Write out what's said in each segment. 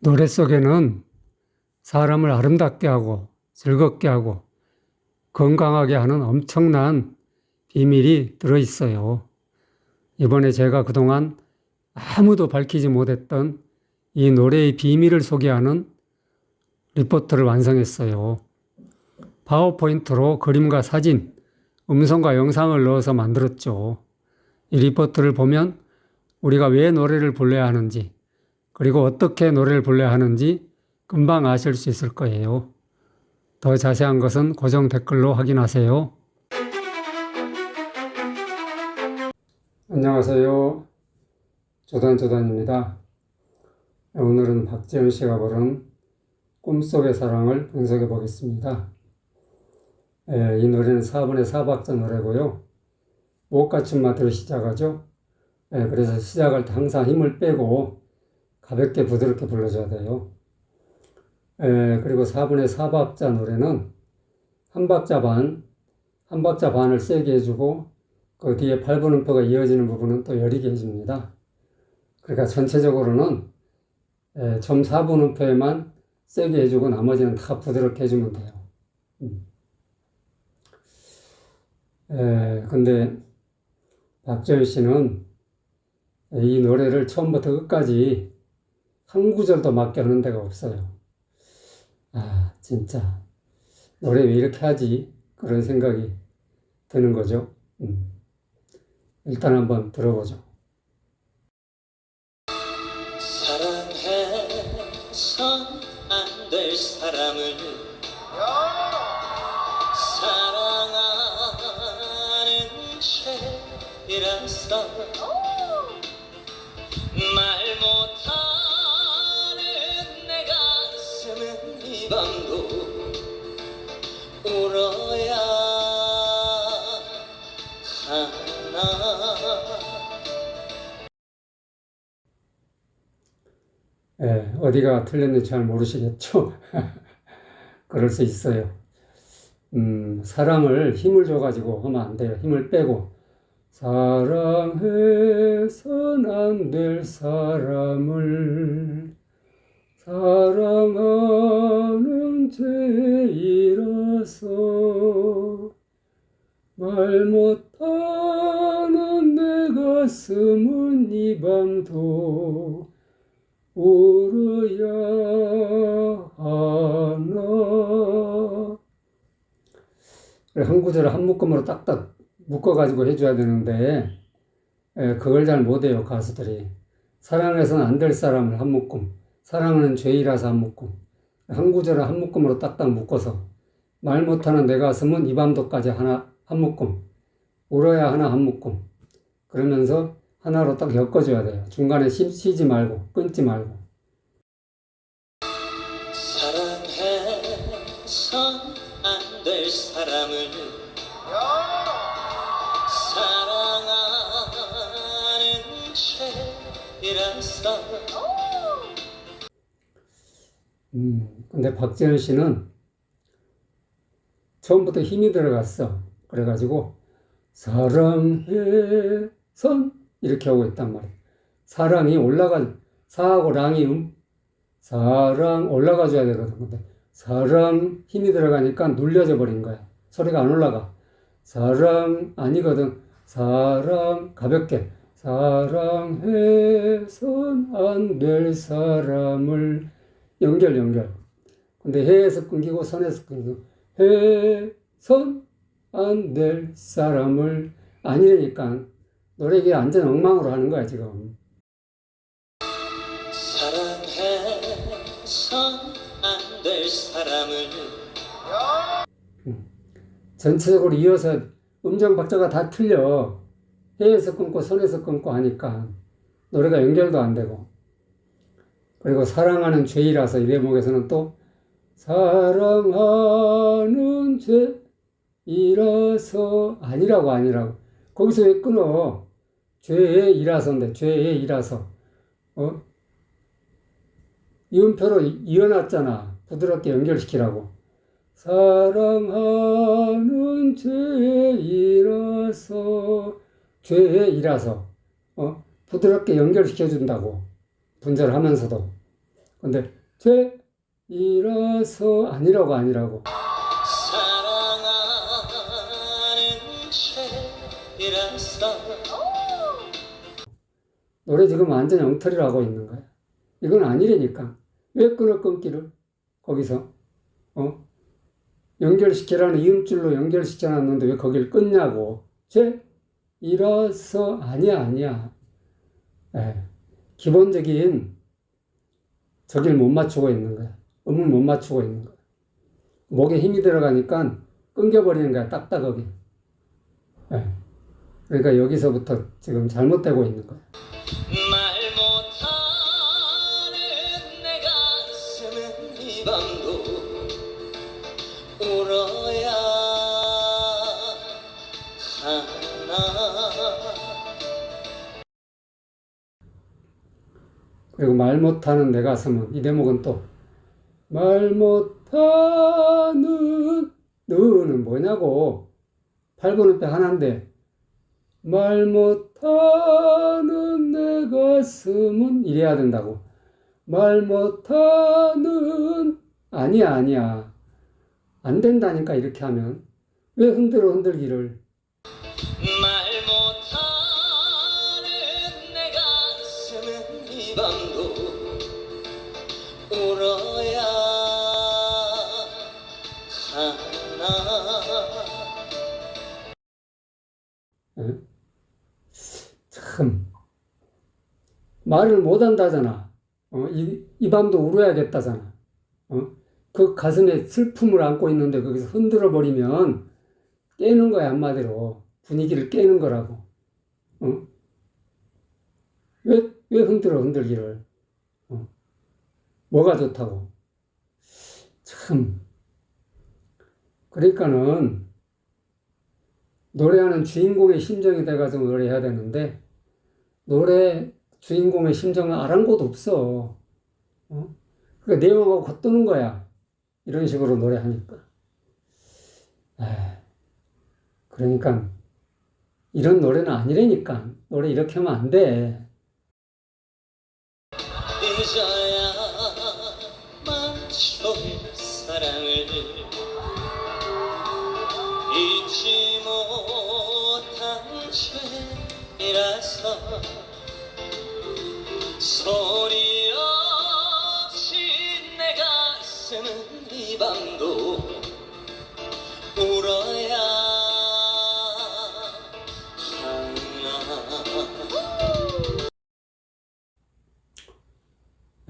노래 속에는 사람을 아름답게 하고 즐겁게 하고 건강하게 하는 엄청난 비밀이 들어 있어요. 이번에 제가 그동안 아무도 밝히지 못했던 이 노래의 비밀을 소개하는 리포트를 완성했어요. 파워포인트로 그림과 사진, 음성과 영상을 넣어서 만들었죠. 이 리포트를 보면 우리가 왜 노래를 불러야 하는지, 그리고 어떻게 노래를 불러야 하는지 금방 아실 수 있을 거예요. 더 자세한 것은 고정 댓글로 확인하세요. 안녕하세요. 조단조단입니다. 오늘은 박지현 씨가 부른 꿈속의 사랑을 분석해 보겠습니다. 예, 이 노래는 4분의 4박자 노래고요. 목받침마디로 시작하죠. 예, 그래서 시작할 때 항상 힘을 빼고 가볍게 부드럽게 불러줘야 돼요. 예, 그리고 4분의 4박자 노래는 한 박자 반, 한 박자 반을 세게 해주고 그 뒤에 8분 음표가 이어지는 부분은 또 여리게 해줍니다. 그러니까 전체적으로는 예, 점 4분 음표에만 세게 해주고 나머지는 다 부드럽게 해주면 돼요. 음. 예, 근데 박재현 씨는 이 노래를 처음부터 끝까지 한 구절도 맞게 하는 데가 없어요. 아, 진짜 노래 왜 이렇게 하지? 그런 생각이 드는 거죠. 음. 일단 한번 들어보죠. 예, 어디가 틀렸는지 잘 모르시겠죠? 그럴 수 있어요. 음, 사랑을 힘을 줘가지고 하면 안 돼요. 힘을 빼고. 사랑해선 안 될 사람을 사랑하는 죄이라서 말 못하는 내 가슴은 이 밤도 울어야 하나. 한 구절을 한 묶음으로 딱딱 묶어가지고 해줘야 되는데, 에, 그걸 잘 못해요, 가수들이. 사랑해서는 안 될 사람을 한 묶음, 사랑하는 죄이라서 한 묶음, 한 구절을 한 묶음으로 딱딱 묶어서, 말 못하는 내 가슴은 이 밤도까지 하나, 한 묶음, 울어야 하나 한 묶음. 그러면서 하나로 딱 엮어줘야 돼요. 중간에 쉬, 쉬지 말고, 끊지 말고. 사랑해선 안 될 사람을 사랑하는 죄라서 음, 근데 박재현 씨는 처음부터 힘이 들어갔어. 그래가지고, 사랑해, 선, 이렇게 하고 있단 말이야. 사랑이 올라가, 사하고 랑이 음, 사랑 올라가줘야 되거든. 근데 사랑 힘이 들어가니까 눌려져 버린 거야. 소리가 안 올라가. 사랑 아니거든. 사랑 가볍게. 사랑해선 안 될 사람을 연결 연결. 근데 해에서 끊기고 선에서 끊기고 해선 안 될 사람을 아니니까 노래가 완전 엉망으로 하는 거야 지금. 사랑해선 안될 사람을 전체적으로 이어서 음정 박자가 다 틀려. 해에서 끊고 선에서 끊고 하니까 노래가 연결도 안 되고. 그리고 사랑하는 죄이라서 이 대목에서는 또 사랑하는 죄이라서 아니라고 아니라고. 거기서 왜 끊어? 죄의 이라서인데 죄의 이라서. 어? 이음표로 이어놨잖아. 부드럽게 연결시키라고. 사랑하는 죄이라서 죄이라서 어? 부드럽게 연결시켜 준다고 분절하면서도 근데 죄이라서 아니라고 아니라고. 사랑하는 죄라서 노래 지금 완전 엉터리로 하고 있는 거야. 이건 아니라니까. 왜 끊어 끊기를? 거기서. 어? 연결시키라는 이음줄로 연결시켜 놨는데 왜 거길 끊냐고. 죄? 이라서 아니야, 아니야. 예. 기본적인 저길 못 맞추고 있는 거야. 음을 못 맞추고 있는 거야. 목에 힘이 들어가니까 끊겨버리는 거야, 딱딱하게. 예. 그러니까 여기서부터 지금 잘못되고 있는 거야. 말 못하는 내 가슴은 이 밤도 울어야 하나. 그리고 말 못하는 내 가슴은 이 대목은 또 말 못하는 너는 뭐냐고 8번은 때 하나인데 말 못 하는 내 가슴은 이래야 된다고. 말 못하는 아니야 아니야. 안 된다니까 이렇게 하면. 왜 흔들어 흔들기를? 말 참 말을 못 한다잖아. 어? 이, 이 밤도 울어야겠다잖아. 어? 그 가슴에 슬픔을 안고 있는데 거기서 흔들어 버리면 깨는 거야 한마디로 분위기를 깨는 거라고. 어? 왜, 왜 흔들어 흔들기를? 어? 뭐가 좋다고? 참 그러니까는 노래하는 주인공의 심정이 돼가지고 노래해야 되는데 노래 주인공의 심정은 아랑곳 없어. 어? 그 내용하고 겉도는 거야. 이런 식으로 노래하니까. 에이, 그러니까 이런 노래는 아니라니까. 노래 이렇게 하면 안 돼. 잊지 못한 죄라서 소리 없이 내 가슴은 이 밤도 울어야 하나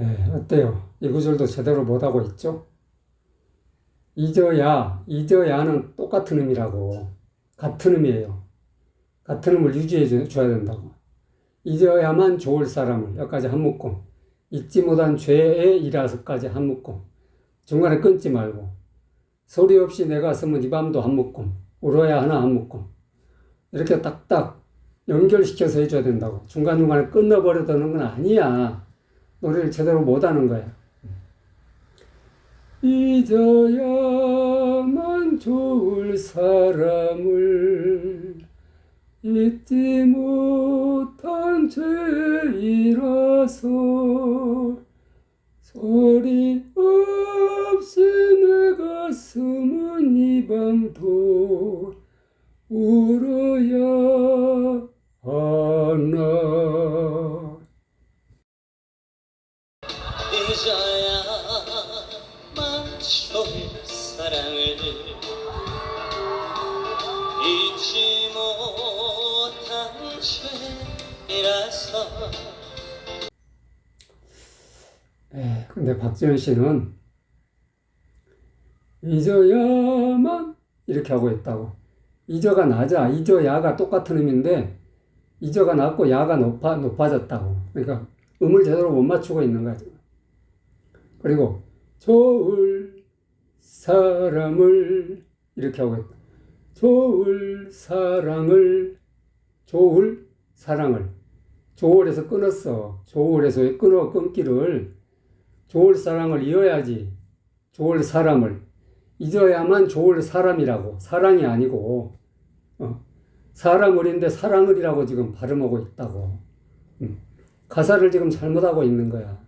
예, 어때요? 이 구절도 제대로 못하고 있죠? 잊어야, 잊어야는 똑같은 의미라고. 같은 의미예요. 같은 의미를 유지해 줘- 줘야 된다고. 잊어야만 좋을 사람을, 여기까지 한 묶음. 잊지 못한 죄에 이라서까지 한 묶음. 중간에 끊지 말고. 소리 없이 내 가슴은 이 밤도 한 묶음. 울어야 하나 한 묶음. 이렇게 딱딱 연결시켜서 해줘야 된다고. 중간중간에 끊어버려도는 건 아니야. 노래를 제대로 못하는 거야. 잊어야만 좋을 사람을 잊지 못한 죄이라서 소리 없이 내 가슴은 이 밤도 울어야 하나 에, 근데 박지현 씨는 잊어야만 이렇게 하고 있다고. 잊어가 낮아. 잊어야가 똑같은 의미인데 잊어가 낮고 야가 높아 높아졌다고. 그러니까 음을 제대로 못 맞추고 있는. 지금. 그리고 좋을 사람을 이렇게 하고 있다. 좋을 사랑을 좋을 사랑을 좋을에서 끊었어. 좋을에서 왜 끊어 끊기를 좋을 사랑을 이어야지. 좋을 사람을 잊어야만 좋을 사람이라고 사랑이 아니고 어. 사람을인데 사랑을이라고 지금 발음하고 있다고. 음. 가사를 지금 잘못하고 있는 거야.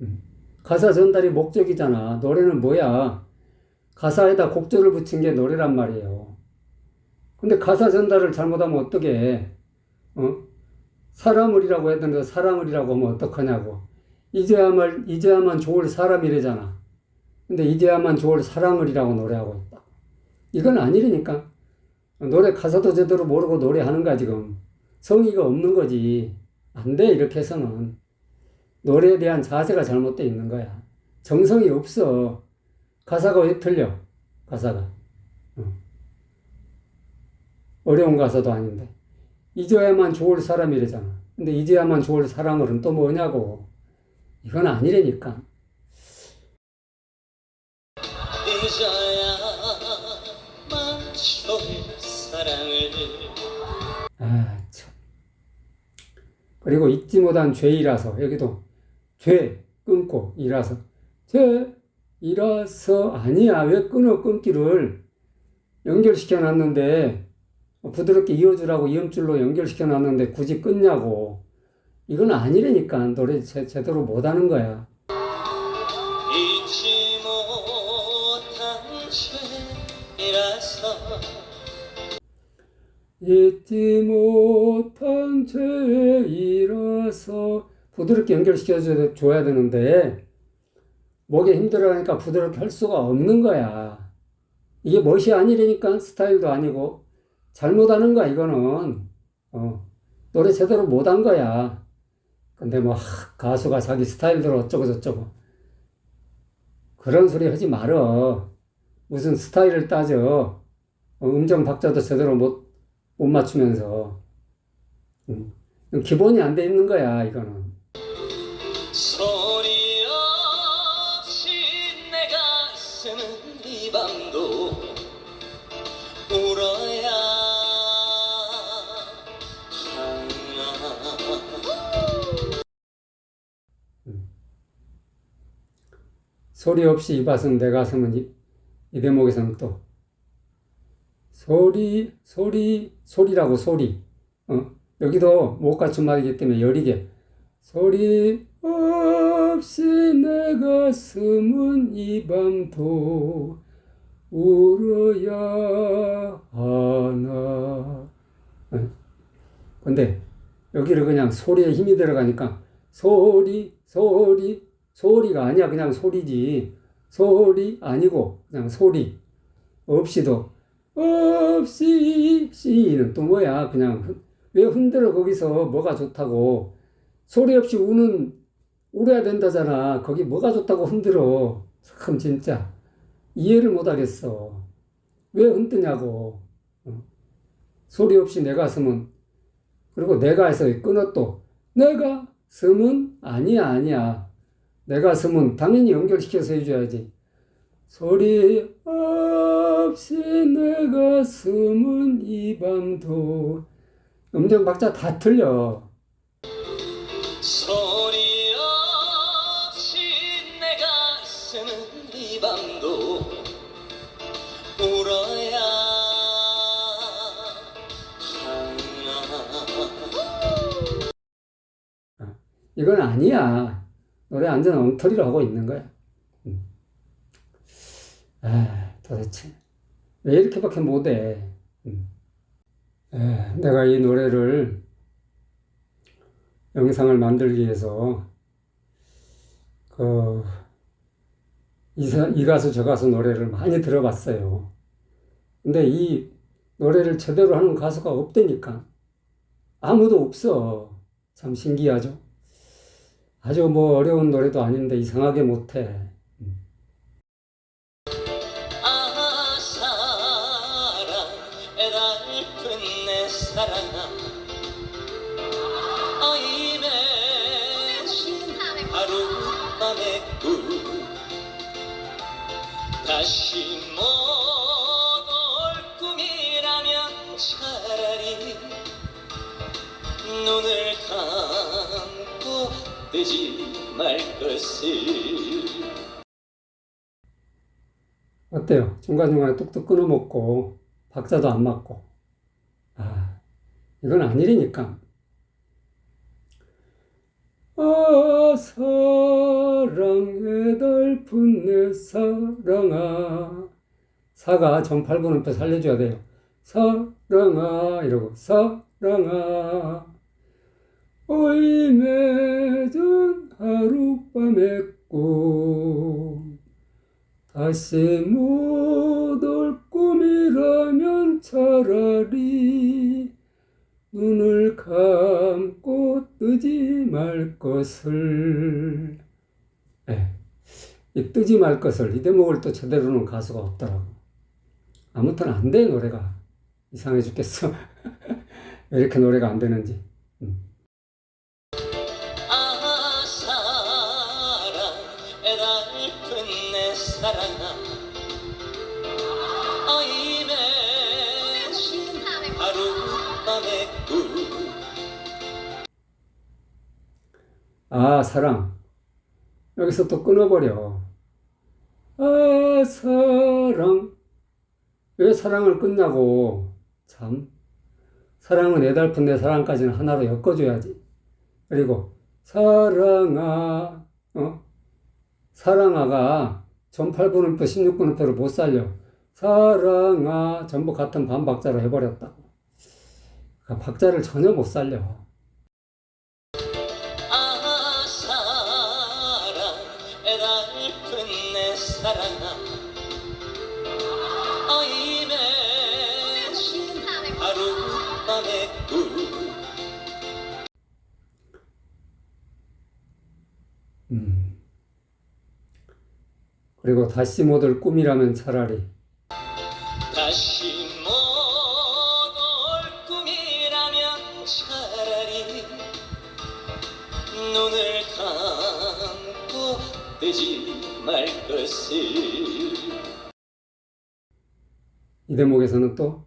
음. 가사 전달이 목적이잖아. 노래는 뭐야? 가사에다 곡절을 붙인 게 노래란 말이에요. 근데 가사 전달을 잘못하면 어떻게 해? 어? 사람을이라고 되는데 사람을이라고 하면 어떡하냐고. 이제야만, 이제야만 좋을 사람이래잖아. 근데 이제야만 좋을 사랑을이라고 노래하고 있다. 이건 아니라니까. 노래 가사도 제대로 모르고 노래하는 거야, 지금. 성의가 없는 거지. 안 돼, 이렇게 해서는. 노래에 대한 자세가 잘못되어 있는 거야. 정성이 없어. 가사가 왜 틀려? 가사가. 어. 어려운 가사도 아닌데. 잊어야만 좋을 사람이래잖아. 근데 잊어야만 좋을 사랑을은 또 뭐냐고. 이건 아니라니까. 아, 참. 그리고 잊지 못한 죄이라서, 여기도 죄, 끊고, 이라서. 죄 이라서, 아니야. 왜 끊어, 끊기를. 연결시켜 놨는데, 부드럽게 이어주라고 이음줄로 연결시켜 놨는데 굳이 끊냐고. 이건 아니라니까. 노래 제, 제대로 못하는 거야. 잊지 못한 죄라서 잊지 못한 죄이라서 부드럽게 연결시켜 줘야 되는데 목에 힘들어하니까 부드럽게 할 수가 없는 거야. 이게 멋이 아니라니까 스타일도 아니고 잘못하는 거야 이거는 어, 노래 제대로 못한 거야. 근데 뭐 하, 가수가 자기 스타일대로 어쩌고 저쩌고 그런 소리 하지 말어. 무슨 스타일을 따져. 어, 음정 박자도 제대로 못 못 맞추면서 음. 기본이 안 돼 있는 거야 이거는 소리 없이 이 밭은 내 가슴은 이, 이 대목에서는 또 소리 소리 소리라고 소리 어? 여기도 못 갖춘 말이기 때문에 여리게 소리 없이 내 가슴은 이 밤도 울어야 하나 어? 근데 여기를 그냥 소리에 힘이 들어가니까 소리 소리 소리가 아니야. 그냥 소리지. 소리 아니고 그냥 소리. 없이도. 없이 씨는 또 뭐야? 그냥 흔- 왜 흔들어? 거기서 뭐가 좋다고. 소리 없이 우는 울어야 된다잖아. 거기 뭐가 좋다고 흔들어? 참 진짜. 이해를 못 하겠어. 왜 흔드냐고. 어. 소리 없이 내 가슴은. 그리고 내가 해서 끊어 또 내가 숨은 아니야 아니야 내 가슴은 당연히 연결시켜서 해줘야지. 소리 없이 내 가슴은 이 밤도. 음정 박자 다 틀려. 소리 없이 내 가슴은 이 밤도 울어야 하나. 이건 아니야 노래 완전 엉터리로 하고 있는 거야 음. 아 도대체 왜 이렇게밖에 못해 음. 에, 내가 이 노래를 영상을 만들기 위해서 그 이 가수 저 가수 노래를 많이 들어봤어요. 근데 이 노래를 제대로 하는 가수가 없다니까. 아무도 없어. 참 신기하죠? 아주 뭐 어려운 노래도 아닌데 이상하게 못해. 다시 어때요? 중간중간에 뚝뚝 끊어먹고 박자도 안 맞고. 아, 이건 아니라니까. 아, 사랑 해 달픈 내 사랑아 사가 전팔분음표 살려줘야 돼요 사랑아 이러고 사랑아 얼매전 꿈 다시 못 올 꿈이라면 차라리 눈을 감고 뜨지 말 것을. 예, 이 뜨지 말 것을 이 대목을 또 제대로는 가수가 없더라고. 아무튼 안 돼 노래가. 이상해 죽겠어. 왜 이렇게 노래가 안 되는지. 아 아, 사랑. 여기서 또 끊어버려. 아, 사랑. 왜 사랑을 끊냐고. 참. 사랑은 애달픈 내 사랑까지는 하나로 엮어줘야지. 그리고, 사랑아, 어? 사랑아가 전팔분음표, 16분음표를 못 살려. 사랑아, 전부 같은 반박자로 해버렸다고. 그 박자를 전혀 못 살려. 그리고 다시 못올 꿈이라면 차라리 다시 못올 꿈이라면 차라리 눈을 감고 뜨지 말 것을 이 대목에서는 또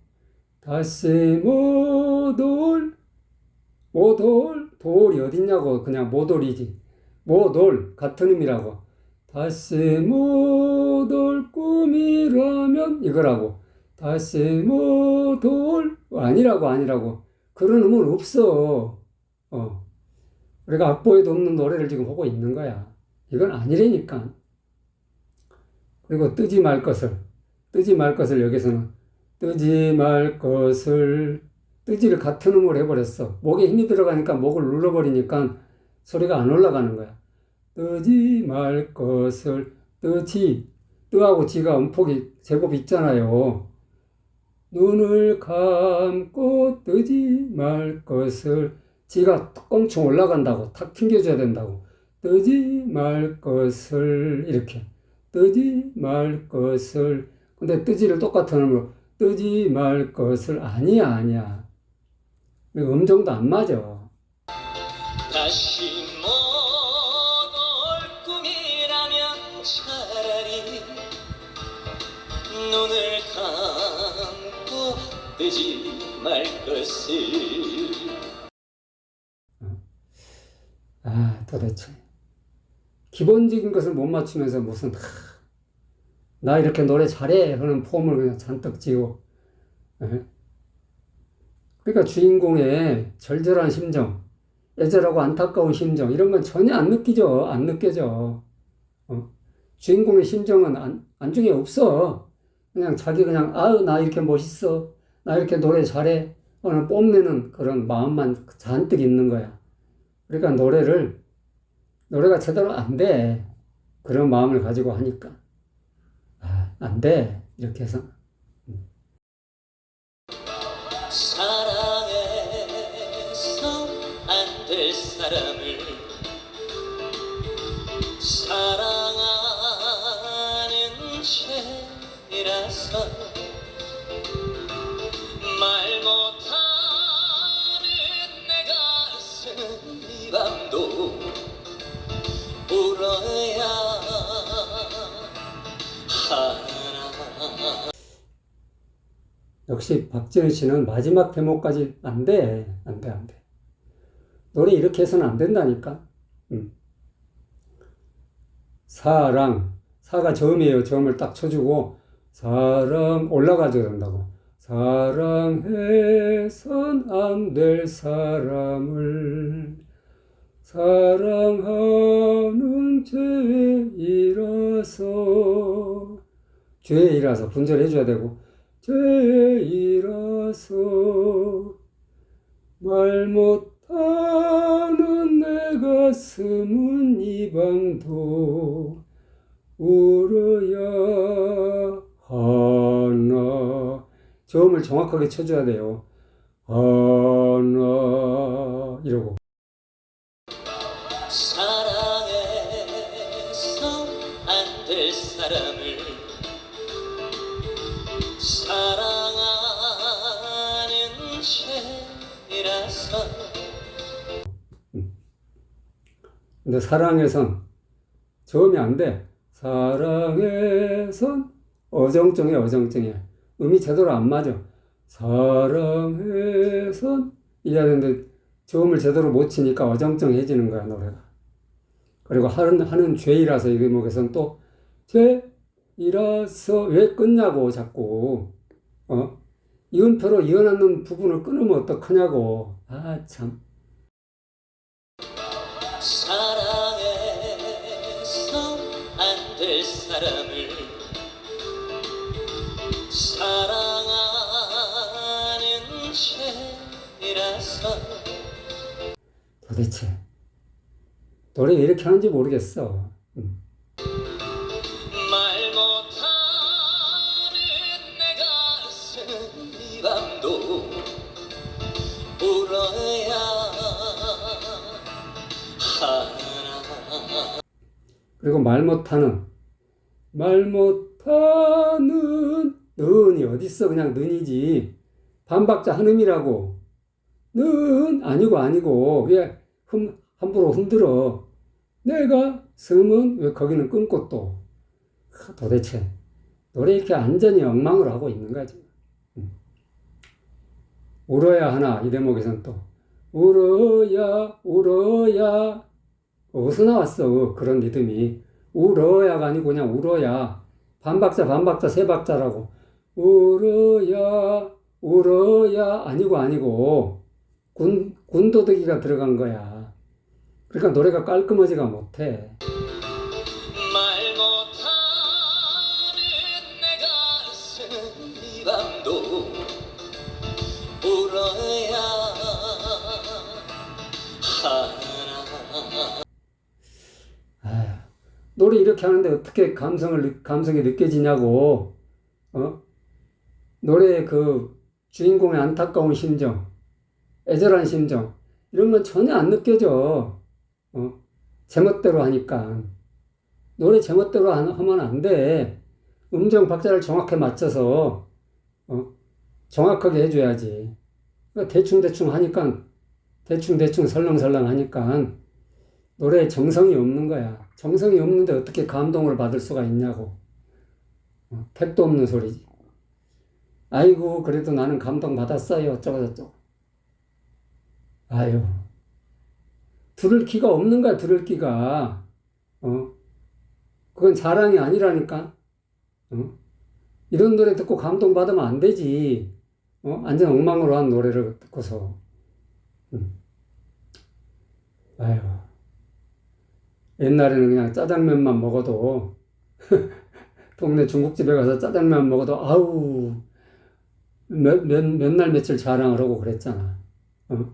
다시 못 올, 못 올, 돌이 어딨냐고 그냥 못 올이지. 못 올, 같은 의미라고. 다시 못 올 꿈이라면 이거라고. 다시 못 올, 아니라고, 아니라고. 그런 의무는 없어. 어. 우리가 악보에도 없는 노래를 지금 하고 있는 거야. 이건 아니라니까. 그리고 뜨지 말 것을. 뜨지 말 것을 여기서는 뜨지 말 것을 뜨지를 같은 음을 해버렸어. 목에 힘이 들어가니까 목을 눌러버리니까 소리가 안 올라가는 거야. 뜨지 말 것을 뜨지 뜨하고 지가 음폭이 제법 있잖아요. 눈을 감고 뜨지 말 것을 지가 껑충 올라간다고 탁 튕겨줘야 된다고. 뜨지 말 것을 이렇게. 뜨지 말 것을. 근데 뜨지를 똑같은 음으로 뜨지 말 것을 아니야 아니야. 음정도 안 맞아 도대체. 기본적인 것을 못 맞추면서 무슨 하, 나 이렇게 노래 잘해 하는 폼을 그냥 잔뜩 지고 예? 그러니까 주인공의 절절한 심정 애절하고 안타까운 심정 이런 건 전혀 안 느끼죠. 안 느껴져. 어? 주인공의 심정은 안, 안중에 없어. 그냥 자기 그냥 아유 나 이렇게 멋있어. 나 이렇게 노래 잘해. 하는 뽐내는 그런 마음만 잔뜩 있는 거야. 그러니까 노래를 노래가 제대로 안 돼. 그런 마음을 가지고 하니까. 아, 안 돼. 이렇게 해서. 사랑해서 안 될 사람을 사랑하는 죄라서 말 못하는 내 가슴 이 밤도 역시 박지은 씨는 마지막 대목까지 안 돼. 안 돼, 안 돼. 노래 이렇게 해서는 안 된다니까. 음. 사랑. 사가 저음이에요. 저음을 딱 쳐주고, 사랑, 올라가줘야 된다고. 사랑해선 안 될 사람을 사랑하는 죄 죄이라서 죄이라서 분절해 줘야 되고 죄이라서 말 못하는 내 가슴은 이 밤도 울어야 하나. 저음을 정확하게 쳐줘야 돼요. 하 사랑해선 저음이 안 돼. 사랑해선 어정쩡해 어정쩡해. 음이 제대로 안 맞아. 사랑해선 이래야 되는데 저음을 제대로 못 치니까 어정쩡해지는 거야 노래가. 그리고 하는 하는 죄이라서 이 대목에선 또 죄이라서 왜 끊냐고 자꾸 어 이음표로 이어놨는 부분을 끊으면 어떡하냐고 아 참. 될 사람을 사랑하는 죄라서 도대체 노래 왜 이렇게 하는지 모르겠어. 음. 말 못하는 내 가슴 이 밤도 울어야 하나 그리고 말 못하는 말 못하는 는이 어딨어? 그냥 는이지. 반박자 한음이라고. 는 아니고 아니고 왜 흠, 함부로 흔들어. 내가 숨은 왜 거기는 끊고 또? 하, 도대체 노래 이렇게 완전히 엉망을 하고 있는 거지 음. 울어야 하나 이 대목에선 또. 울어야 울어야. 어디서 나왔어 그런 리듬이 울어야가 아니고 그냥 울어야. 반박자 반박자 세 박자라고. 울어야 울어야 아니고 아니고 군 군도덕이가 들어간 거야. 그러니까 노래가 깔끔하지가 못해 이렇게 하는데 어떻게 감성을 느- 감성이 느껴지냐고 어 노래의 그 주인공의 안타까운 심정 애절한 심정 이런 건 전혀 안 느껴져 어 제멋대로 하니까 노래 제멋대로 안- 하면 안 돼. 음정 박자를 정확하게 맞춰서 어? 정확하게 해줘야지. 그러니까 대충대충 하니까 대충대충 설렁설렁 하니까 노래에 정성이 없는 거야. 정성이 없는데 어떻게 감동을 받을 수가 있냐고. 어, 택도 없는 소리지. 아이고 그래도 나는 감동 받았어요. 어쩌고저쩌고. 아유. 들을 기가 없는 거야. 들을 기가. 어? 그건 자랑이 아니라니까. 어? 이런 노래 듣고 감동받으면 안 되지. 어? 완전 엉망으로 한 노래를 듣고서. 음. 아유. 옛날에는 그냥 짜장면만 먹어도, 동네 중국집에 가서 짜장면 먹어도, 아우, 몇, 몇, 몇 날 며칠 자랑을 하고 그랬잖아. 어?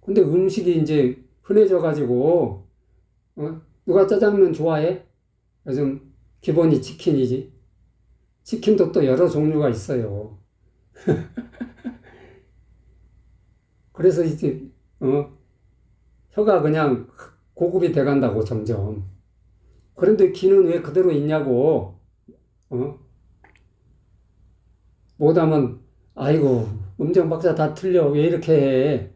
근데 음식이 이제 흔해져 가지고, 어? 누가 짜장면 좋아해? 요즘 기본이 치킨이지. 치킨도 또 여러 종류가 있어요. 그래서 이제, 어, 혀가 그냥 고급이 돼 간다고, 점점. 그런데 귀는 왜 그대로 있냐고, 어? 못하면, 아이고, 음정 박자 다 틀려. 왜 이렇게 해?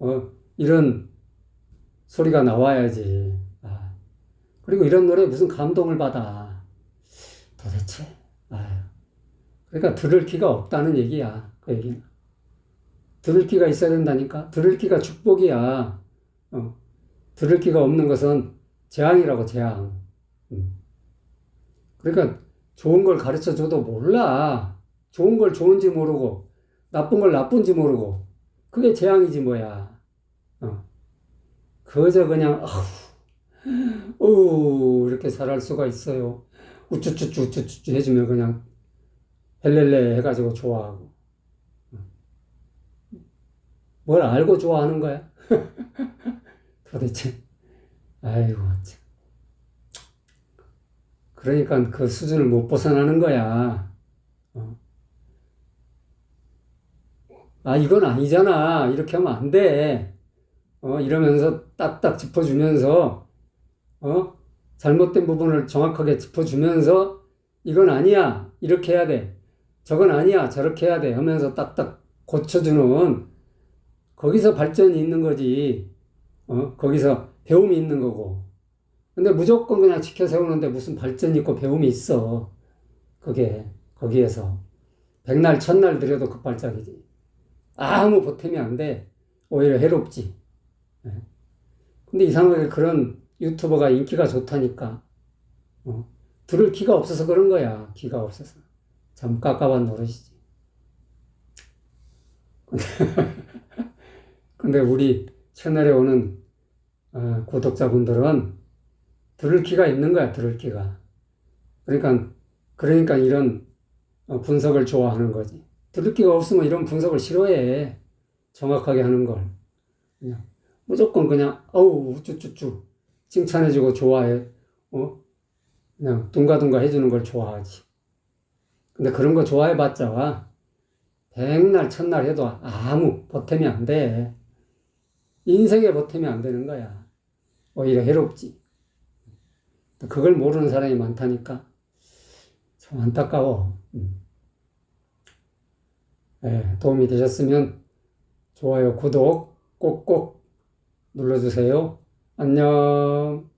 어, 이런 소리가 나와야지. 아. 그리고 이런 노래 무슨 감동을 받아. 도대체. 아유. 그러니까 들을 기가 없다는 얘기야. 그 얘기는. 들을 기가 있어야 된다니까. 들을 기가 축복이야. 어. 들을 기가 없는 것은 재앙이라고, 재앙. 음. 그러니까 좋은 걸 가르쳐 줘도 몰라. 좋은 걸 좋은지 모르고, 나쁜 걸 나쁜지 모르고, 그게 재앙이지 뭐야. 어. 그저 그냥, 오, 이렇게 잘할 수가 있어요. 우쭈쭈쭈 우쭈쭈쭈 해주면 그냥 헬렐레 해가지고 좋아하고. 뭘 알고 좋아하는 거야? 도대체. 아이고, 참. 그러니까 그 수준을 못 벗어나는 거야. 어. 아, 이건 아니잖아. 이렇게 하면 안 돼. 어, 이러면서 딱딱 짚어주면서, 어, 잘못된 부분을 정확하게 짚어주면서, 이건 아니야. 이렇게 해야 돼. 저건 아니야. 저렇게 해야 돼. 하면서 딱딱 고쳐주는, 거기서 발전이 있는 거지. 어, 거기서 배움이 있는 거고. 근데 무조건 그냥 지켜 세우는데 무슨 발전이 있고 배움이 있어. 그게, 거기에서. 백날, 천날 들여도 급발작이지. 아무 보탬이 안 돼. 오히려 해롭지. 예. 근데 이상하게 그런 유튜버가 인기가 좋다니까. 어. 들을 기가 없어서 그런 거야. 기가 없어서. 참 깝깝한 노릇이지. 근데 우리 채널에 오는 어, 구독자분들은 들을 기가 있는 거야. 들을 기가. 그러니까 그러니까 이런 어, 분석을 좋아하는 거지. 들을 기가 없으면 이런 분석을 싫어해. 정확하게 하는 걸. 그냥 무조건 그냥 어우 우쭈쭈쭈 칭찬해주고 좋아해. 어? 그냥 둥가둥가 해주는 걸 좋아하지. 근데 그런 거 좋아해봤자 백날 천날 해도 아무 보탬이 안 돼. 인생에 보탬이 안 되는 거야. 오히려 해롭지. 그걸 모르는 사람이 많다니까. 참 안타까워. 음. 예, 도움이 되셨으면 좋아요, 구독 꼭꼭 눌러주세요. 안녕.